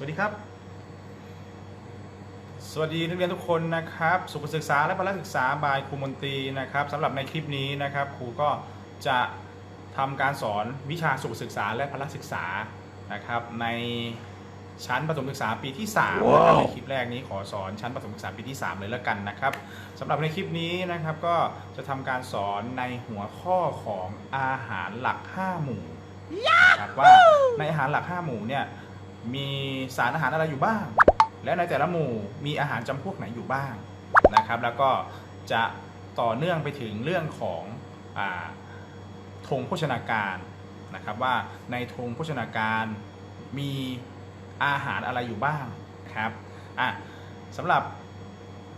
สวัสดีครับ สวัสดีนักเรียนทุกคนนะครับ สุขศึกษาและพละศึกษาบายครูมนตรีนะครับสำหรับในคลิปนี้นะครับครูก็จะทำการสอนวิชาสุขศึกษาและพละศึกษานะครับ ในชั้นประถมศึกษาปีที่3ว้าวในคลิปแรกนี้ขอสอนชั้นประถมศึกษาปีที่ 3 เลยแล้วกันนะครับสำหรับในคลิปนี้นะครับก็จะทำการสอนในหัวข้อของอาหารหลัก 5 หมู่นะครับว่าในอาหารหลัก 5 หมู่เนี่ย มีสารอาหารอะไรอยู่บ้าง และในแต่ละหมู่มีอาหารจำพวกไหนอยู่บ้างนะครับ แล้วก็จะต่อเนื่องไปถึงเรื่องของอาธงโภชนาการนะครับ ว่าในธงโภชนาการมีอาหารอะไรอยู่บ้างครับอะสำหรับ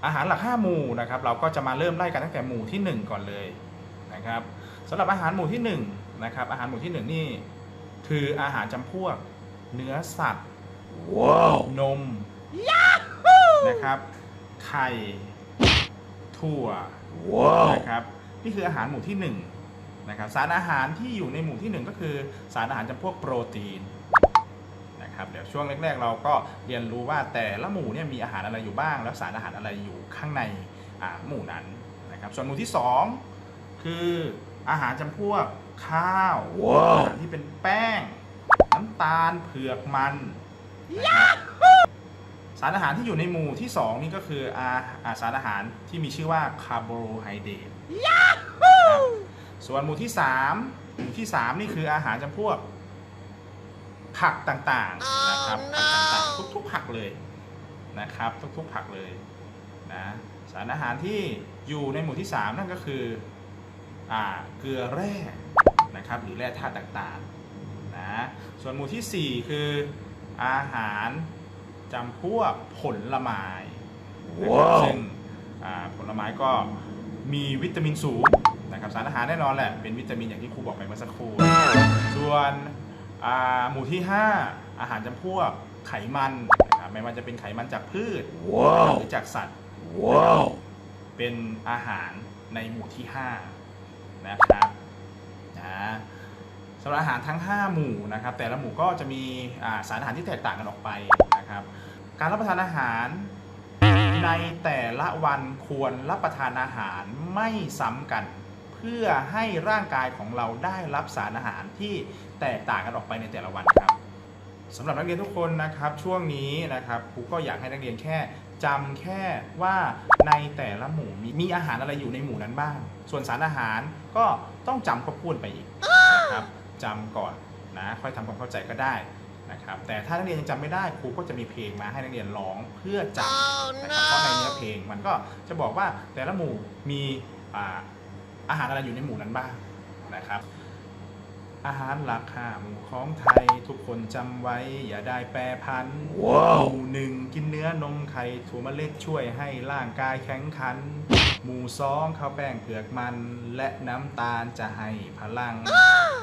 อาหารหลัก 5 หมู่นะครับเราก็จะมาเริ่มไล่กันตั้งแต่หมู่ที่ 1 ก่อนเลยนะครับสำหรับอาหารหมู่ที่1นะครับอาหารหมู่ที่ 1 นี่คืออาหารจำพวก เนื้อสัตว์ ว้าว นม นะครับ ไข่ ถั่ว ว้าว นะครับ นี่คืออาหารหมู่ที่หนึ่งนะครับ สารอาหารที่อยู่ในหมู่ที่หนึ่งก็คือสารอาหารจำพวกโปรตีนนะครับ เดี๋ยวช่วงแรก ๆ เราก็เรียนรู้ว่าแต่ละหมู่เนี่ยมีอาหารอะไรอยู่บ้าง แล้วสารอาหารอะไรอยู่ข้างในอ่าหมู่นั้นนะครับ ส่วนหมู่ที่สองคืออาหารจำพวกข้าวว้าวอาหารที่เป็นแป้ง น้ำตาลเผือกมันนะครับสารอาหารที่อยู่ในหมู่ที่ 2 นี่ก็คืออาอาสารอาหารที่มีชื่อว่าคาร์โบไฮเดรตนะครับส่วนหมู่ที่ 3 หมู่ที่ 3 นี่คืออาหารจำพวก ผักต่างๆนะครับผักต่างๆทุกๆผักเลยนะครับ ทุกๆผักเลยนะสารอาหารที่อยู่ในหมู่ที่ 3 นั่นก็คืออ่าเกลือแร่นะครับ หรือแร่ธาตุต่างๆ นะส่วนหมู่ทีสี่ 4 คืออาหารจำพวกผลไม้นะครับว้าวซึ่งอ่าผลไม้ก็มีวิตามินสูงนะครับสารอาหารแน่นอนแหละเป็นวิตามินอย่างที่ครูบอกไปเมื่อสักครู่ ส่วนอ่าหมู่ที่ 5 อาหารจำพวกไขมันนะครับไม่ว่าจะเป็นไขมันจากพืชว้าวหรือจากสัตว์ว้าวเป็นอาหารในหมู่ที่ 5 นะครับนะ สำหรับอาหารทั้ง 5 หมู่นะครับ แต่ละหมู่ก็จะมีสารอาหารที่แตกต่างกันออกไปนะครับ การรับประทานอาหารในแต่ละวันควรรับประทานอาหารไม่ซ้ำกัน เพื่อให้ร่างกายของเราได้รับสารอาหารที่แตกต่างกันออกไปในแต่ละวันครับสำหรับนักเรียนทุกคนนะครับช่วงนี้นะครับครูก็อยากให้นักเรียนแค่จำแค่ว่าในแต่ละหมู่มีมีอาหารอะไรอยู่ในหมู่นั้นบ้าง ส่วนสารอาหารก็ต้องจำควบคู่ไปอีก จำก่อนนะค่อยทำความเข้าใจก็ได้นะครับแต่ถ้านักเรียนยังจำไม่ได้ครูก็จะมีเพลงมาให้นักเรียนร้องเพื่อจำนะครับเพราะในเนื้อเพลงมันก็จะบอกว่าแต่ละหมู่มีอ่าอาหารอะไรอยู่ในหมู่นั้นบ้างนะครับ อาหารหลักห้าหมู่ของไทยทุกคนจำไว้อย่าได้แปรพันว้าวหมู่หนึ่งกินเนื้อนมไข่ถั่วเมล็ดช่วยให้ร่างกายแข็งขัน หมู่สองข้าวแป้งเผือกมัน และน้ำตาลจะให้พลัง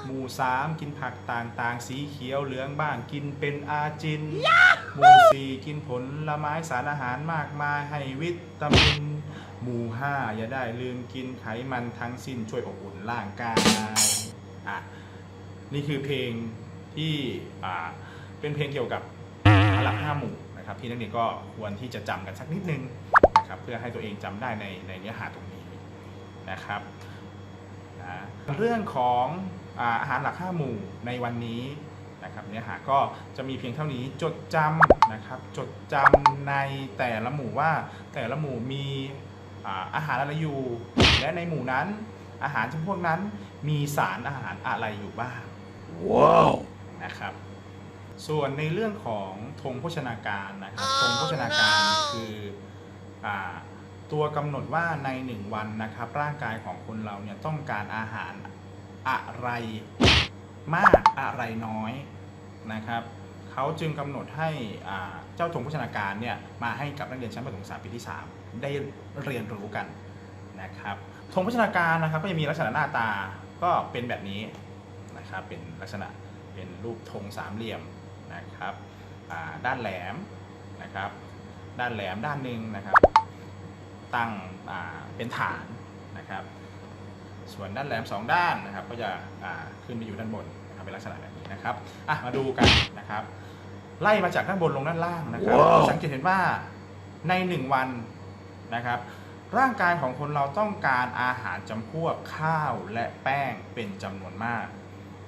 หมู่สามกินผักต่างๆ สีเขียวเหลืองบ้าง กินเป็นอาจิน หมู่สี่กินผลไม้สารอาหารมากมายให้วิตามิน หมู่ห้าอย่าได้ลืมกินไขมันทั้งสิ้นช่วยอบอุ่นร่างกายอะนี่คือเพลงที่อ่าเป็นเพลงเกี่ยวกับหลักห้าหมู่นะครับที่นักเรียนก็ควรที่จะจำกันสักนิดนึงนะครับเพื่อให้ตัวเองจำได้ในในเนื้อหาตรงนี้นะครับนะเรื่องของ อาอาหารหลักห้าหมู่ในวันนี้นะครับเนื้อหาก็จะมีเพียงเท่านี้จดจำนะครับจดจำในแต่ละหมู่ว่าแต่ละหมู่มีอ่าอาหารอะไรอยู่ และในหมู่นั้น อาหารจำพวกนั้นมีสารอาหารอะไรอยู่บ้างว้าวนะครับส่วนในเรื่องของธงโภชนาการนะครับธงโภชนาการคืออาตัวกำหนดว่าในหนึ่งวันนะครับร่างกายของคนเราเนี่ยต้องการอาหาร อะไรมากอะไรน้อยนะครับเขาจึงกำหนดให้เจ้าธงโภชนาการเนี่ยมาให้กับนักเรียนชั้นประถมศึกษาปีที่ 3 ได้เรียนรู้กันนะครับธงโภชนาการนะครับก็จะมีลักษณะหน้าตาก็เป็นแบบนี้นะครับเป็นลักษณะเป็นรูปธงสามเหลี่ยมนะครับด้านแหลมนะครับด้านแหลมด้านหนึ่งนะครับตั้งเป็นฐานนะครับ ส่วนด้านแหลมสองด้านนะครับก็จะอ่าขึ้นไปอยู่ด้านบนนะครับเป็นลักษณะแบบนี้นะครับอะมาดูกันนะครับ ไล่มาจากด้านบนลงด้านล่างนะครับว้าวสังเกตเห็นว่าในหนึ่งวันนะครับ ร่างกายของคนเราต้องการอาหารจำพวกข้าวและแป้งเป็นจำนวนมาก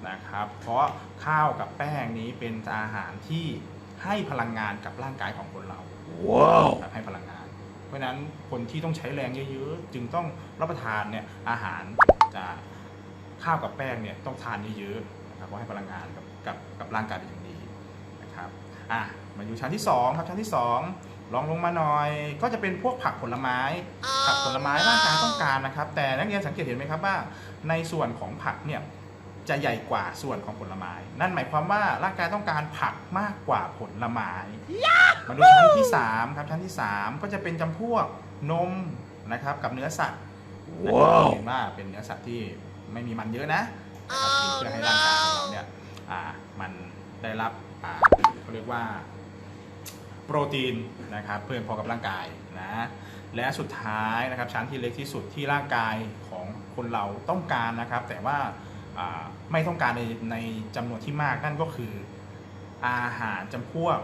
นะครับ เพราะข้าวกับแป้งนี้เป็นอาหารที่ให้พลังงานกับร่างกายของคนเรา Wow. แบบให้พลังงาน เพราะนั้นคนที่ต้องใช้แรงเยอะๆ จึงต้องรับประทานเนี่ยอาหารจากข้าวกับแป้งเนี่ยต้องทานเยอะๆนะครับเพราะให้พลังงานกับกับกับร่างกายเป็นอย่างดีนะครับอะมาอยู่ชั้นที่สองครับชั้นที่สองลองลงมาหน่อย ก็จะเป็นพวกผักผลไม้ ผักผลไม้ร่างกายต้องการนะครับ แต่นักเรียนสังเกตเห็นไหมครับว่า ในส่วนของผักเนี่ย จะใหญ่กว่าส่วนของผลไม้ นั่นหมายความว่าร่างกายต้องการผักมากกว่าผลไม้ มาดูชั้นที่ 3 ครับชั้นที่ 3 ก็จะเป็นจำพวกนมนะครับกับเนื้อสัตว์นะครับว้าวเห็นว่าเป็นเนื้อสัตว์ที่ไม่มีมันเยอะนะนะครับเพื่อให้ร่างกายของเราเนี่ยอ่ามันได้รับอ่าเขาเรียกว่าโปรตีนนะครับเพื่อพอกับร่างกายนะและสุดท้ายนะครับชั้นที่เล็กที่สุดที่ร่างกายของคนเราต้องการนะครับ แต่ว่าอ่า ไม่ต้องการในในจำนวนที่มากนั่นก็คือ อาหารจำพวก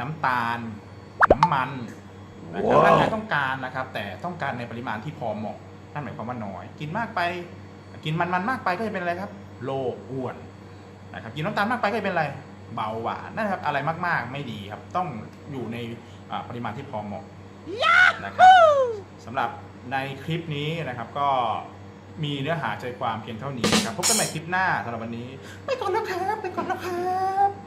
น้ำตาล น้ำมันนะครับว้าวร่างกายต้องการนะครับ แต่ต้องการในปริมาณที่พอเหมาะนั่นหมายความว่าน้อย กินมากไป กินมันมันๆมากไปก็จะเป็นอะไรครับโรคอ้วนนะครับกินน้ำตาลมากไปก็จะเป็นอะไรเบาหวานนะครับ อะไรมากๆไม่ดีครับ ต้องอยู่ในอ่าปริมาณที่พอเหมาะนะครับสำหรับในคลิปนี้นะครับก็ มีเนื้อหาใจความเพียงเท่านี้นะครับพบกันใหม่คลิปหน้าสำหรับวันนี้ ไปก่อนแล้วครับ ไปก่อนแล้วครับ